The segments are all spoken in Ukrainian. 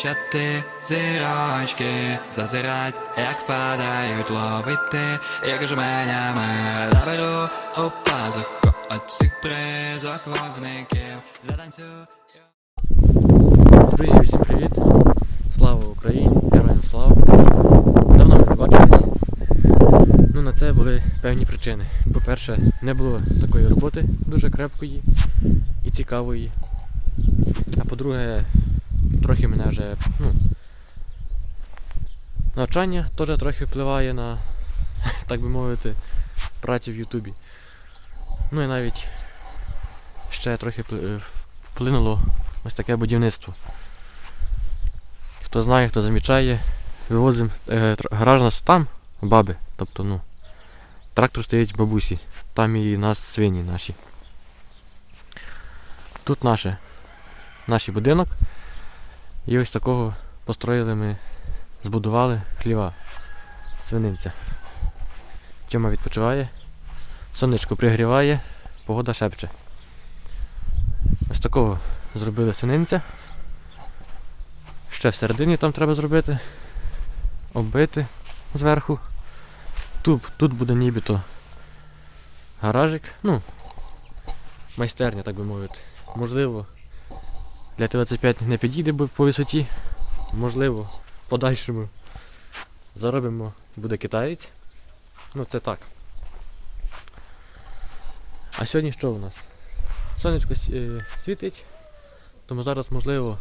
зустрічати, зірочки зазирать, як падають ловити, як жменями наберу у пазуху оцих призок вогників, затанцюю. Друзі, всім привіт! Слава Україні! Героям слава! Давно ми не бачились. Ну на це були певні причини. По-перше, не було такої роботи дуже крепкої і цікавої. А по-друге, трохи мене вже, ну, навчання теж трохи впливає на, так би мовити, працю в Ютубі. Ну і навіть ще трохи е, вплинуло ось таке будівництво. Хто знає, хто замічає, вивозимо е, гараж нас там, баби. Тобто, ну, трактор стоїть в бабусі. Там і нас свині наші. Тут наше, наш будинок. І ось такого построїли ми, збудували хліва свининця. Тьома відпочиває, сонечко пригріває, погода шепче. Ось такого зробили свининця. Ще всередині там треба зробити. Оббити зверху. Тут, тут буде нібито гаражик. Ну, майстерня, так би мовити. Можливо, для Т-25 не підійде по висоті. Можливо, подальшому заробимо, буде китаєць. Ну це так. А сьогодні що у нас? Сонечко е, світить, тому зараз можливо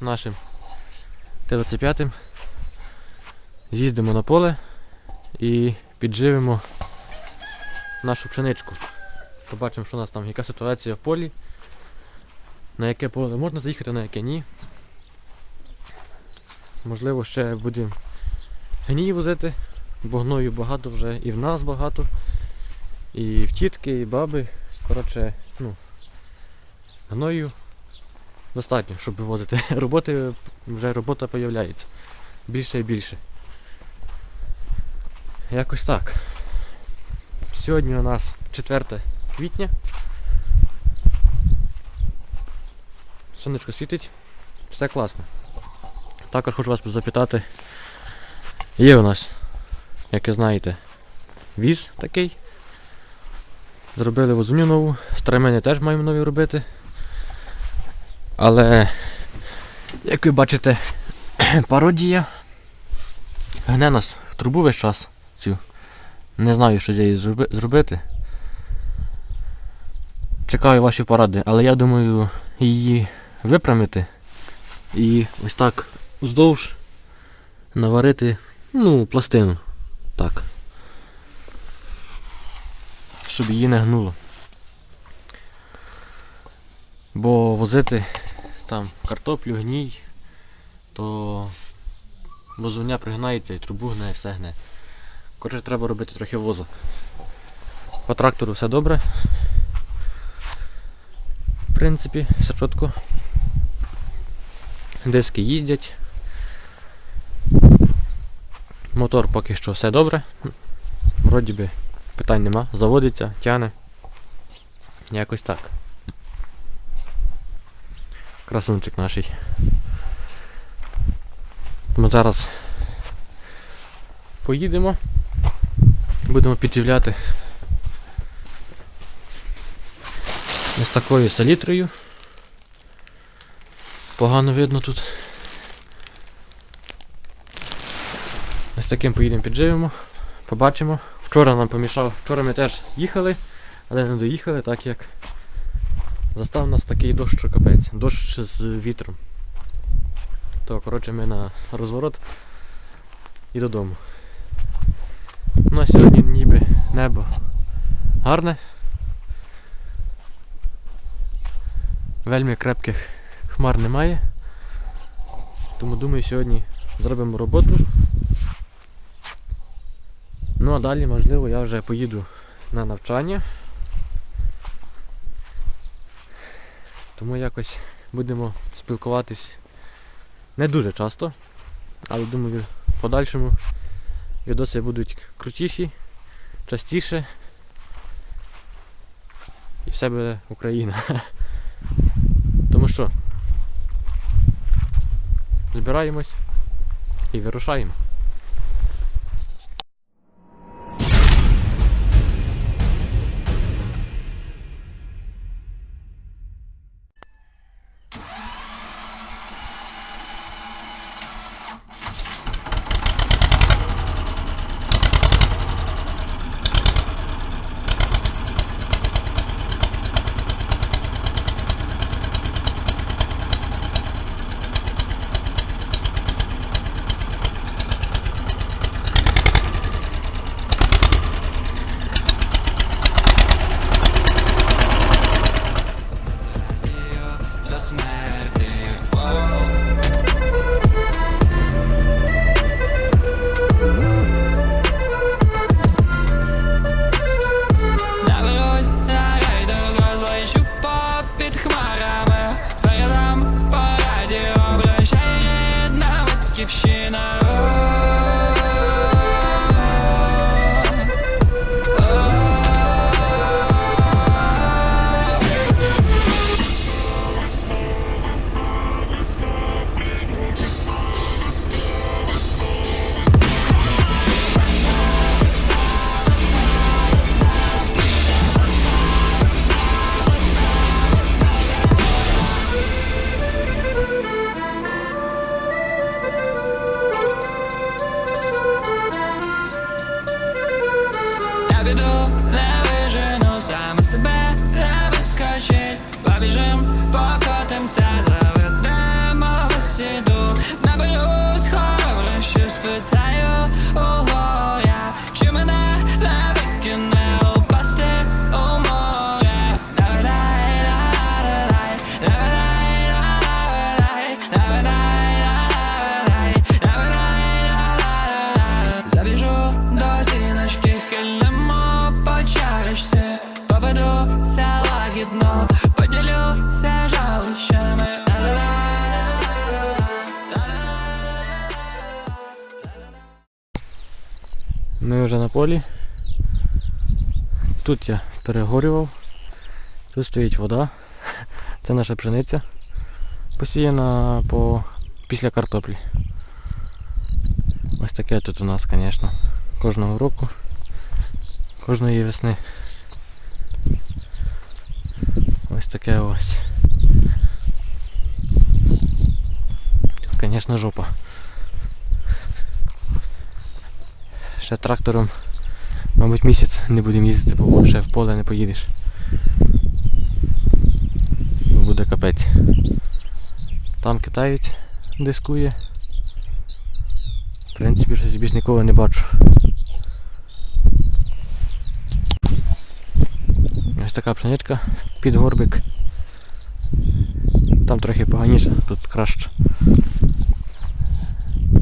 нашим Т-25 з'їздимо на поле і підживимо нашу пшеничку. Побачимо, що у нас там, яка ситуація в полі, на яке поле можна заїхати, на яке ні. Можливо, ще будемо гній возити, бо гною багато вже і в нас багато, і в тітки, і баби. Коротше, ну, гною достатньо, щоб вивозити. Роботи вже робота появляється. Більше і більше. Якось так. Сьогодні у нас 4 квітня. Сонечко світить. Все класно. Також хочу вас запитати. Є у нас, як ви знаєте, віз такий. Зробили возуню нову. Стремени теж маємо нові робити. Але, як ви бачите, пародія гне нас в трубу весь час цю. Не знаю, що з зроби- зробити. Чекаю ваші поради, але я думаю її випрямити і ось так вздовж наварити ну, пластину. Так. Щоб її не гнуло. Бо возити там картоплю, гній, то возуня пригнається і трубу гне, все гне. Коротше, треба робити трохи воза. По трактору все добре. В принципі, все чітко. Диски їздять. Мотор поки що все добре. Вроді би питань нема. Заводиться, тяне. Якось так. Красунчик наший. Ми зараз поїдемо. Будемо підживляти ось такою салітрою. Погано видно тут. Ось таким поїдемо підживимо, побачимо. Вчора нам помішав, вчора ми теж їхали, але не доїхали, так як застав нас такий дощ, що капець. Дощ з вітром. То коротше ми на розворот і додому. Ну а сьогодні ніби небо гарне. Вельми крепких хмар немає. Тому думаю сьогодні зробимо роботу. Ну а далі можливо я вже поїду на навчання. Тому якось будемо спілкуватись не дуже часто, але думаю в подальшому відоси будуть крутіші, частіше. І все буде Україна. Тому що збираємось і вирушаємо. Вискочить Побіжим, полі. Тут я перегорював. Тут стоїть вода. Це наша пшениця. Посіяна по... після картоплі. Ось таке тут у нас, звісно. Кожного року. Кожної весни. Ось таке ось. Звісно, жопа. Ще трактором, мабуть, місяць не будемо їздити, бо ще в поле не поїдеш. Буде капець. Там китаєць дискує. В принципі, щось більш нікого не бачу. Ось така пшеничка під горбик. Там трохи поганіше, тут краще.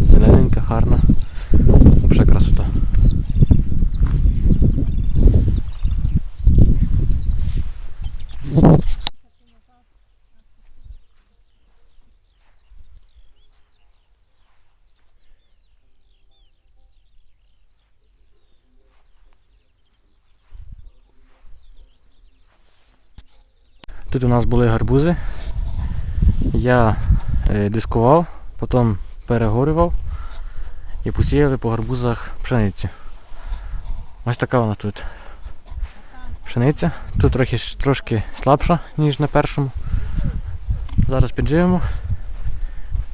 Зелененька, гарна. Взагалі красота. Тут у нас були гарбузи. Я е, дискував, потім перегорював і посіяли по гарбузах пшеницю. Ось така вона тут. Пшениця. Тут трохи, трошки слабша, ніж на першому. Зараз підживемо.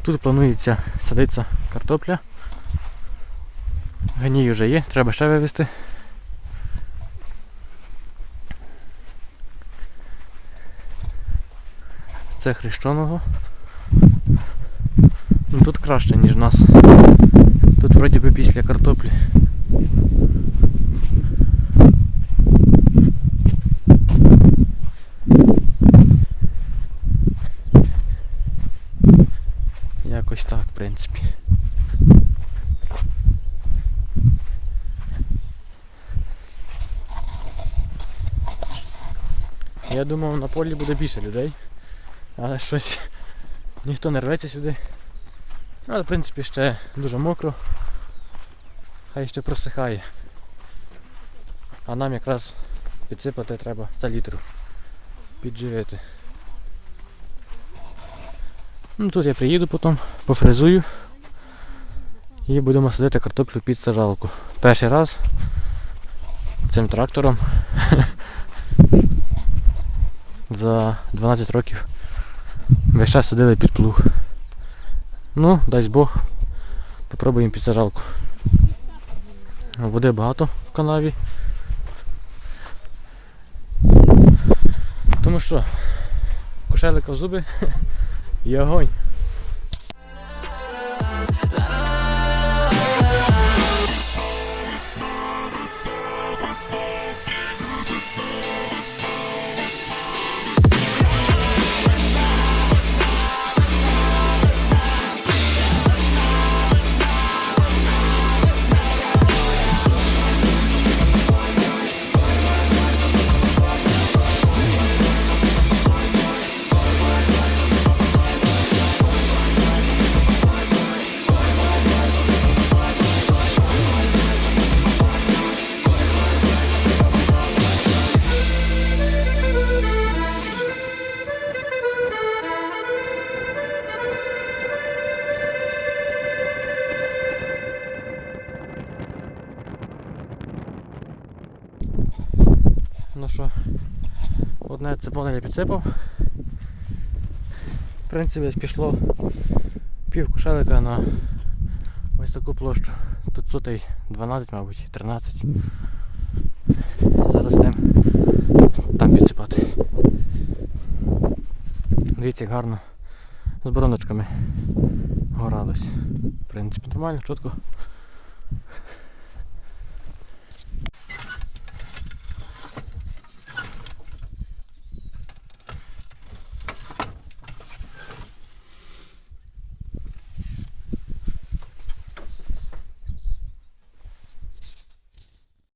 Тут планується садиться картопля. Гній вже є, треба ще вивезти. Це хрещеного. Ну, тут краще, ніж в нас. Тут вроді би після картоплі. Якось так, в принципі. Я думав на полі буде більше людей, але щось ніхто не рветься сюди. Ну, Але в принципі ще дуже мокро. Хай ще просихає. А нам якраз підсипати треба літру. Підживити. Ну тут я приїду потім, пофрезую і будемо садити картоплю під сажалку. Перший раз цим трактором за 12 років весь час садили під плуг. Ну, дасть Бог, попробуємо під сажалку. Води багато в канаві. Тому що кошелика в зуби і огонь. Ну що, одне це поле я підсипав. В принципі, пішло пів кошелика на ось таку площу. Тут сотий 12, мабуть, 13. Зараз йдемо там підсипати. Дивіться, як гарно з бороночками горалось. В принципі, нормально, чітко.